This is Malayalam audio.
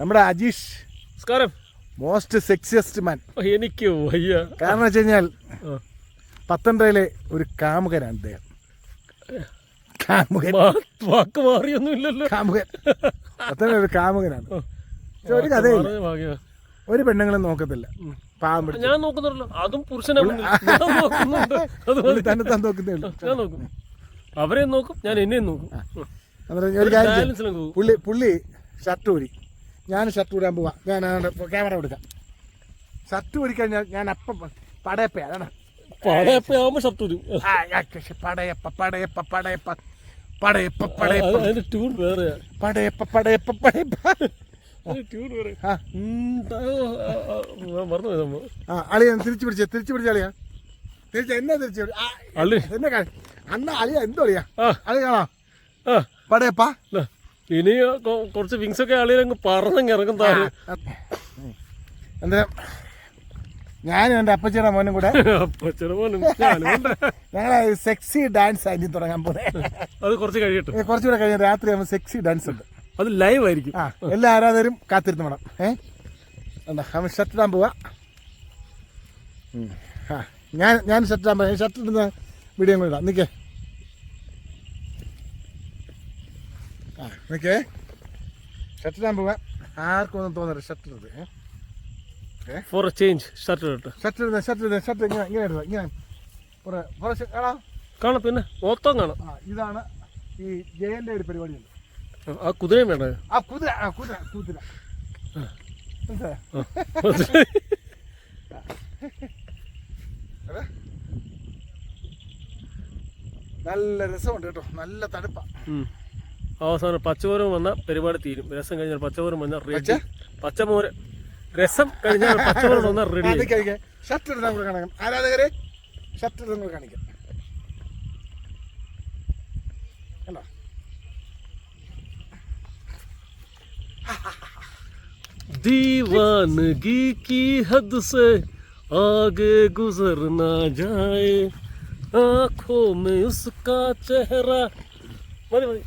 നമ്മുടെ അജീഷ് നമസ്കാരം. മോസ്റ്റ് സെക്സിയസ്റ്റ് മാൻ എനിക്ക് വയ്യ. കാരണം വെച്ച് കഴിഞ്ഞാൽ പത്തൊൻപതിലെ പത്തനംതിട്ടയിലെ ഒരു കാമുകനാണ് അദ്ദേഹം കാമുകൻ. വാക്ക് മാറിയൊന്നുമില്ലല്ലോ. കാമുകൻ. പത്തനംതിട്ട ഒരു കാമുകനാണ്. ഒരു കഥയില്ല. ഒരു പെണ്ണുങ്ങളും നോക്കത്തില്ല. പാവം ഞാൻ നോക്കുന്നുണ്ടല്ലോ. അതും പുരുഷനെ തന്നെ താൻ നോക്കുന്നേ ഞാൻ നോക്കും. അവരെ നോക്കും ഞാൻ എന്നെയും നോക്കും. ഒരു കാര്യം. പുള്ളി പുള്ളി ഷർട്ട് ഊരി. ഞാൻ ഷർട്ട് ഇടാൻ പോവാം. ഞാൻ ക്യാമറ കൊടുക്കാം ഷർട്ട് ഊരിക്കഴിഞ്ഞാൽ ഞാൻ അപ്പം പടയപ്പ അതാണ് ഷർട്ട് പടയപ്പ പടയപ്പ പടയപ്പ. പടയപ്പ പടയപ്പ. അതിന്റെ ട്യൂൺ പടയപ്പ പടയപ്പ പടയപ്പ. അളിയ തിരിച്ചു പിടിച്ച തിരിച്ചു പിടിച്ച അളിയാ. തിരിച്ച എന്നെ തിരിച്ചു എന്നെ അളിയ എന്തോ അളിയാ? കാണാ. പടയപ്പാ. പടയപ്പ ഇനി കുറച്ച് വിങ്സ് ഒക്കെ ആളിയിലങ്ങ് പറന്നങ്ങ് ഇറങ്ങും താഴെ എന്താ? ഞാനും എന്റെ അപ്പച്ചിയുടെ മോനും കൂടെ. അപ്പച്ചേടെ മോനും ഞങ്ങൾ സെക്സി ഡാൻസ് ഇനി തുടങ്ങാൻ പോലെ അത് കുറച്ച് കഴിയട്ടെ. കുറച്ചുകൂടെ കഴിഞ്ഞ രാത്രി ആകുമ്പോൾ സെക്സി ഡാൻസ് ഉണ്ട്. അത് ലൈവ് ആയിരിക്കും. ആ എല്ലാ ആരാധകരും കാത്തിരുന്ന് വേണം ഏഹ് എന്താ അവൻ ഷർട്ട് ഇടാൻ പോവാ. ഞാൻ ഞാൻ ഷർട്ട് ഇടാൻ പോയി ഷർട്ട് ഇടുന്ന വീഡിയോ കൂടെ ഇടാം. നിൽക്കേ ഷർട്ട് ഇടാൻ പോവാ ആർക്കും ഒന്നും തോന്നരുത്. ഏ? ഫോർ ചേഞ്ച് ഷർട്ട് ഇട്ട് ഷർട്ട് ഇടുന്ന ഷർട്ട് ഇടുന്ന ഷർട്ട് ഇങ്ങനെ ഇങ്ങനെ ഇടുക ഇങ്ങനെ. കുറേ കുറച്ച് കാണാം കാണാം പിന്നെ. മൊത്തം കാണാം. ആ ഇതാണ് ഈ ജയന്റെ ഒരു പരിപാടിയുണ്ട്. ആ, ആ കുതിരയും വേണ്ട? ആ കുതിര ആ കുതിര കുതിര. നല്ല രസമുണ്ട് കേട്ടോ. നല്ല തണുപ്പാ. ഉം. അവസാനം പച്ചമോരം വന്ന പരിപാടി തീരും. രസം കഴിഞ്ഞാൽ പച്ചമോരം വന്ന റെഡി പച്ചമോര. രസം കഴിഞ്ഞാൽ പച്ചമോരം വന്ന റെഡി ഷർട്ട് എടുത്താൽ കൂടെ കാണിക്കാം. ആരാധകരെ? ഷർട്ട് എടുത്താൽ കൂടെ കാണിക്കാം. കണ്ടോ? दीवानगी की हद से आगे गुजर ना जाए आंखों में उसका चेहरा मरे मरे